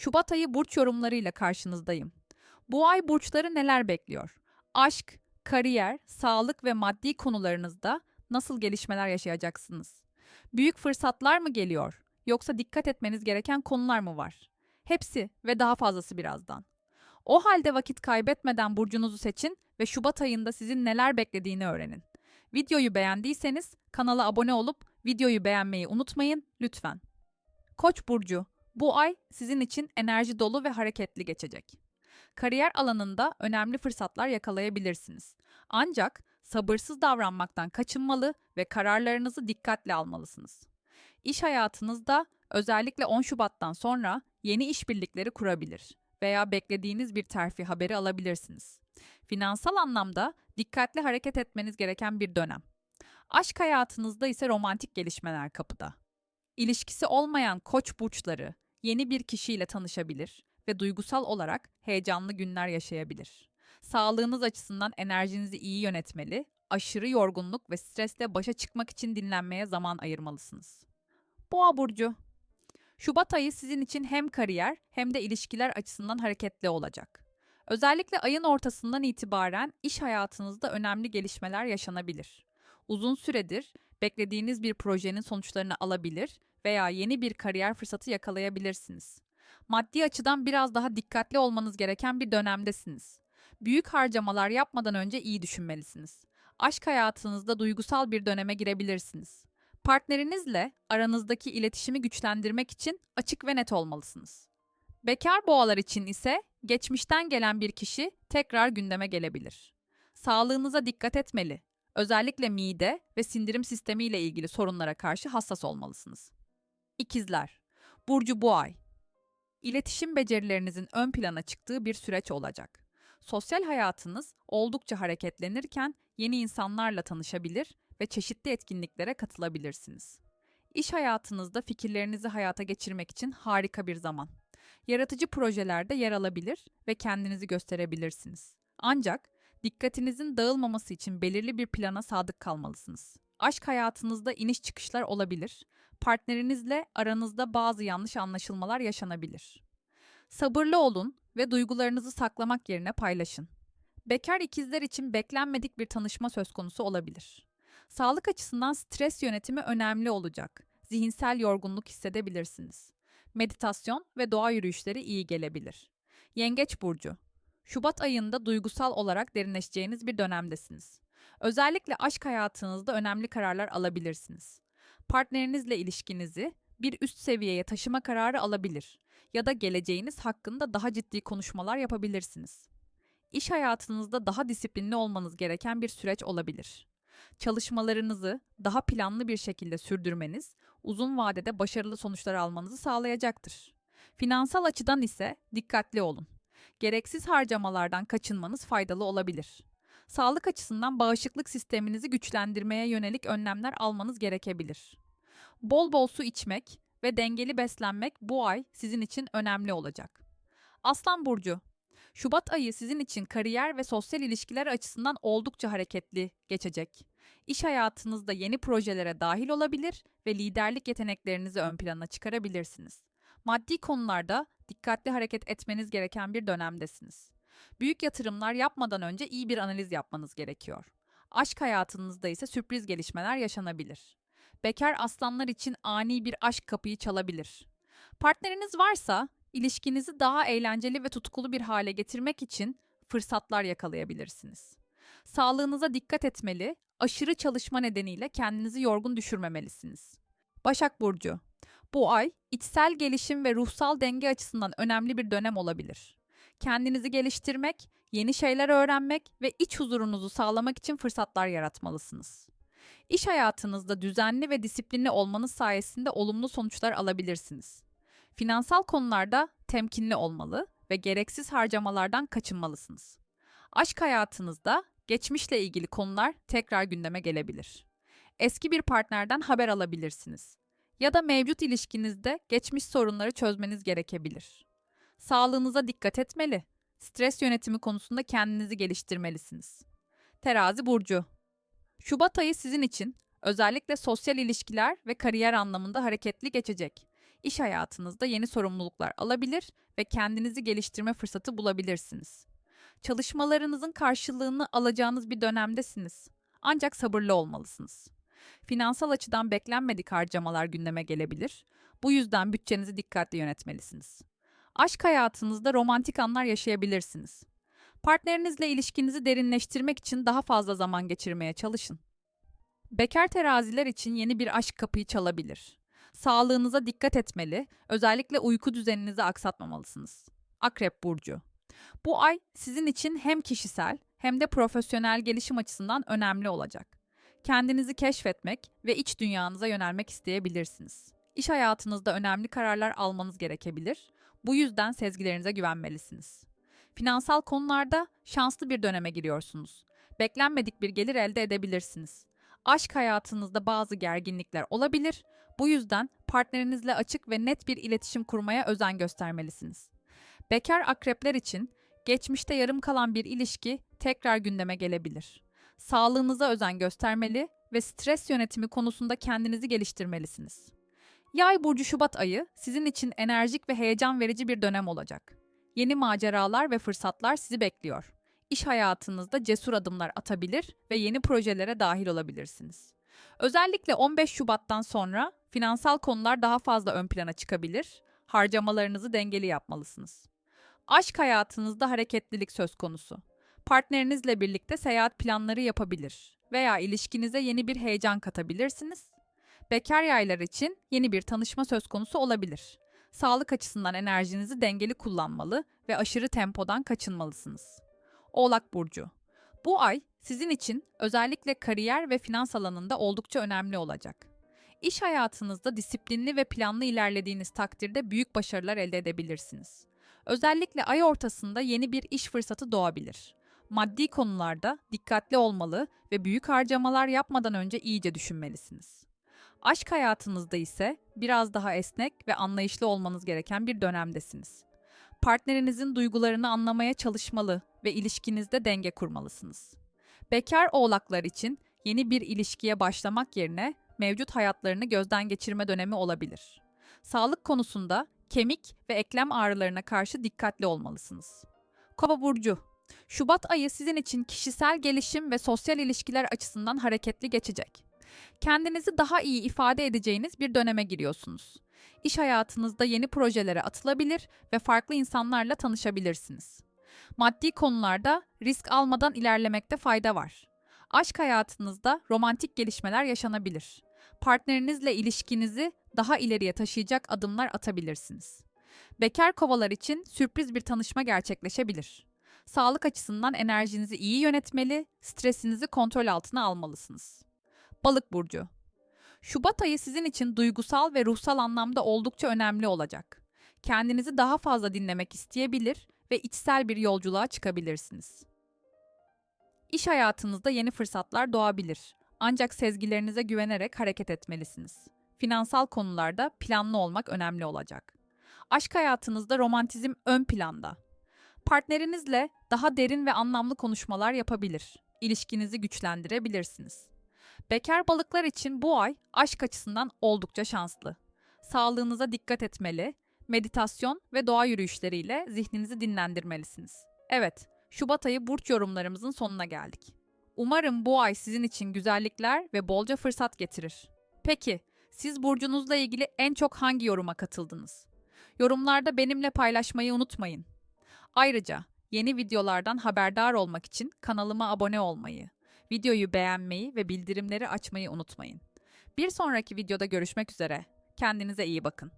Şubat ayı burç yorumlarıyla karşınızdayım. Bu ay burçları neler bekliyor? Aşk, kariyer, sağlık ve maddi konularınızda nasıl gelişmeler yaşayacaksınız? Büyük fırsatlar mı geliyor? Yoksa dikkat etmeniz gereken konular mı var? Hepsi ve daha fazlası birazdan. O halde vakit kaybetmeden burcunuzu seçin ve Şubat ayında sizin neler beklediğini öğrenin. Videoyu beğendiyseniz kanala abone olup videoyu beğenmeyi unutmayın lütfen. Koç burcu, bu ay sizin için enerji dolu ve hareketli geçecek. Kariyer alanında önemli fırsatlar yakalayabilirsiniz. Ancak sabırsız davranmaktan kaçınmalı ve kararlarınızı dikkatle almalısınız. İş hayatınızda özellikle 10 Şubat'tan sonra yeni işbirlikleri kurabilir veya beklediğiniz bir terfi haberi alabilirsiniz. Finansal anlamda dikkatli hareket etmeniz gereken bir dönem. Aşk hayatınızda ise romantik gelişmeler kapıda. İlişkisi olmayan koç burçları yeni bir kişiyle tanışabilir ve duygusal olarak heyecanlı günler yaşayabilir. Sağlığınız açısından enerjinizi iyi yönetmeli, aşırı yorgunluk ve stresle başa çıkmak için dinlenmeye zaman ayırmalısınız. Boğa burcu Şubat ayı sizin için hem kariyer hem de ilişkiler açısından hareketli olacak. Özellikle ayın ortasından itibaren iş hayatınızda önemli gelişmeler yaşanabilir. Uzun süredir beklediğiniz bir projenin sonuçlarını alabilir veya yeni bir kariyer fırsatı yakalayabilirsiniz. Maddi açıdan biraz daha dikkatli olmanız gereken bir dönemdesiniz. Büyük harcamalar yapmadan önce iyi düşünmelisiniz. Aşk hayatınızda duygusal bir döneme girebilirsiniz. Partnerinizle aranızdaki iletişimi güçlendirmek için açık ve net olmalısınız. Bekar boğalar için ise geçmişten gelen bir kişi tekrar gündeme gelebilir. Sağlığınıza dikkat etmeli. Özellikle mide ve sindirim sistemi ile ilgili sorunlara karşı hassas olmalısınız. İkizler, Burcu bu ay. İletişim becerilerinizin ön plana çıktığı bir süreç olacak. Sosyal hayatınız oldukça hareketlenirken yeni insanlarla tanışabilir ve çeşitli etkinliklere katılabilirsiniz. İş hayatınızda fikirlerinizi hayata geçirmek için harika bir zaman. Yaratıcı projelerde yer alabilir ve kendinizi gösterebilirsiniz. Ancak dikkatinizin dağılmaması için belirli bir plana sadık kalmalısınız. Aşk hayatınızda iniş çıkışlar olabilir. Partnerinizle aranızda bazı yanlış anlaşılmalar yaşanabilir. Sabırlı olun ve duygularınızı saklamak yerine paylaşın. Bekar ikizler için beklenmedik bir tanışma söz konusu olabilir. Sağlık açısından stres yönetimi önemli olacak. Zihinsel yorgunluk hissedebilirsiniz. Meditasyon ve doğa yürüyüşleri iyi gelebilir. Yengeç burcu. Şubat ayında duygusal olarak derinleşeceğiniz bir dönemdesiniz. Özellikle aşk hayatınızda önemli kararlar alabilirsiniz. Partnerinizle ilişkinizi bir üst seviyeye taşıma kararı alabilir ya da geleceğiniz hakkında daha ciddi konuşmalar yapabilirsiniz. İş hayatınızda daha disiplinli olmanız gereken bir süreç olabilir. Çalışmalarınızı daha planlı bir şekilde sürdürmeniz uzun vadede başarılı sonuçlar almanızı sağlayacaktır. Finansal açıdan ise dikkatli olun. Gereksiz harcamalardan kaçınmanız faydalı olabilir. Sağlık açısından bağışıklık sisteminizi güçlendirmeye yönelik önlemler almanız gerekebilir. Bol bol su içmek ve dengeli beslenmek bu ay sizin için önemli olacak. Aslan burcu Şubat ayı sizin için kariyer ve sosyal ilişkiler açısından oldukça hareketli geçecek. İş hayatınızda yeni projelere dahil olabilir ve liderlik yeteneklerinizi ön plana çıkarabilirsiniz. Maddi konularda dikkatli hareket etmeniz gereken bir dönemdesiniz. Büyük yatırımlar yapmadan önce iyi bir analiz yapmanız gerekiyor. Aşk hayatınızda ise sürpriz gelişmeler yaşanabilir. Bekar aslanlar için ani bir aşk kapıyı çalabilir. Partneriniz varsa ilişkinizi daha eğlenceli ve tutkulu bir hale getirmek için fırsatlar yakalayabilirsiniz. Sağlığınıza dikkat etmeli, aşırı çalışma nedeniyle kendinizi yorgun düşürmemelisiniz. Başak Burcu Bu ay içsel gelişim ve ruhsal denge açısından önemli bir dönem olabilir. Kendinizi geliştirmek, yeni şeyler öğrenmek ve iç huzurunuzu sağlamak için fırsatlar yaratmalısınız. İş hayatınızda düzenli ve disiplinli olmanız sayesinde olumlu sonuçlar alabilirsiniz. Finansal konularda temkinli olmalı ve gereksiz harcamalardan kaçınmalısınız. Aşk hayatınızda geçmişle ilgili konular tekrar gündeme gelebilir. Eski bir partnerden haber alabilirsiniz. Ya da mevcut ilişkinizde geçmiş sorunları çözmeniz gerekebilir. Sağlığınıza dikkat etmeli. Stres yönetimi konusunda kendinizi geliştirmelisiniz. Terazi burcu. Şubat ayı sizin için özellikle sosyal ilişkiler ve kariyer anlamında hareketli geçecek. İş hayatınızda yeni sorumluluklar alabilir ve kendinizi geliştirme fırsatı bulabilirsiniz. Çalışmalarınızın karşılığını alacağınız bir dönemdesiniz. Ancak sabırlı olmalısınız. Finansal açıdan beklenmedik harcamalar gündeme gelebilir. Bu yüzden bütçenizi dikkatli yönetmelisiniz. Aşk hayatınızda romantik anlar yaşayabilirsiniz. Partnerinizle ilişkinizi derinleştirmek için daha fazla zaman geçirmeye çalışın. Bekar teraziler için yeni bir aşk kapıyı çalabilir. Sağlığınıza dikkat etmeli, özellikle uyku düzeninizi aksatmamalısınız. Akrep burcu. Bu ay sizin için hem kişisel hem de profesyonel gelişim açısından önemli olacak. Kendinizi keşfetmek ve iç dünyanıza yönelmek isteyebilirsiniz. İş hayatınızda önemli kararlar almanız gerekebilir. Bu yüzden sezgilerinize güvenmelisiniz. Finansal konularda şanslı bir döneme giriyorsunuz. Beklenmedik bir gelir elde edebilirsiniz. Aşk hayatınızda bazı gerginlikler olabilir. Bu yüzden partnerinizle açık ve net bir iletişim kurmaya özen göstermelisiniz. Bekar akrepler için geçmişte yarım kalan bir ilişki tekrar gündeme gelebilir. Sağlığınıza özen göstermeli ve stres yönetimi konusunda kendinizi geliştirmelisiniz. Yay burcu Şubat ayı sizin için enerjik ve heyecan verici bir dönem olacak. Yeni maceralar ve fırsatlar sizi bekliyor. İş hayatınızda cesur adımlar atabilir ve yeni projelere dahil olabilirsiniz. Özellikle 15 Şubat'tan sonra finansal konular daha fazla ön plana çıkabilir. Harcamalarınızı dengeli yapmalısınız. Aşk hayatınızda hareketlilik söz konusu. Partnerinizle birlikte seyahat planları yapabilir veya ilişkinize yeni bir heyecan katabilirsiniz. Bekar yaylar için yeni bir tanışma söz konusu olabilir. Sağlık açısından enerjinizi dengeli kullanmalı ve aşırı tempodan kaçınmalısınız. Oğlak burcu. Bu ay sizin için özellikle kariyer ve finans alanında oldukça önemli olacak. İş hayatınızda disiplinli ve planlı ilerlediğiniz takdirde büyük başarılar elde edebilirsiniz. Özellikle ay ortasında yeni bir iş fırsatı doğabilir. Maddi konularda dikkatli olmalı ve büyük harcamalar yapmadan önce iyice düşünmelisiniz. Aşk hayatınızda ise biraz daha esnek ve anlayışlı olmanız gereken bir dönemdesiniz. Partnerinizin duygularını anlamaya çalışmalı ve ilişkinizde denge kurmalısınız. Bekar oğlaklar için yeni bir ilişkiye başlamak yerine mevcut hayatlarını gözden geçirme dönemi olabilir. Sağlık konusunda kemik ve eklem ağrılarına karşı dikkatli olmalısınız. Kova burcu Şubat ayı sizin için kişisel gelişim ve sosyal ilişkiler açısından hareketli geçecek. Kendinizi daha iyi ifade edeceğiniz bir döneme giriyorsunuz. İş hayatınızda yeni projelere atılabilir ve farklı insanlarla tanışabilirsiniz. Maddi konularda risk almadan ilerlemekte fayda var. Aşk hayatınızda romantik gelişmeler yaşanabilir. Partnerinizle ilişkinizi daha ileriye taşıyacak adımlar atabilirsiniz. Bekar kovalar için sürpriz bir tanışma gerçekleşebilir. Sağlık açısından enerjinizi iyi yönetmeli, stresinizi kontrol altına almalısınız. Balık burcu. Şubat ayı sizin için duygusal ve ruhsal anlamda oldukça önemli olacak. Kendinizi daha fazla dinlemek isteyebilir ve içsel bir yolculuğa çıkabilirsiniz. İş hayatınızda yeni fırsatlar doğabilir. Ancak sezgilerinize güvenerek hareket etmelisiniz. Finansal konularda planlı olmak önemli olacak. Aşk hayatınızda romantizm ön planda. Partnerinizle daha derin ve anlamlı konuşmalar yapabilir. İlişkinizi güçlendirebilirsiniz. Bekar balıklar için bu ay aşk açısından oldukça şanslı. Sağlığınıza dikkat etmeli, meditasyon ve doğa yürüyüşleriyle zihninizi dinlendirmelisiniz. Evet, Şubat ayı burç yorumlarımızın sonuna geldik. Umarım bu ay sizin için güzellikler ve bolca fırsat getirir. Peki, siz burcunuzla ilgili en çok hangi yoruma katıldınız? Yorumlarda benimle paylaşmayı unutmayın. Ayrıca yeni videolardan haberdar olmak için kanalıma abone olmayı, videoyu beğenmeyi ve bildirimleri açmayı unutmayın. Bir sonraki videoda görüşmek üzere. Kendinize iyi bakın.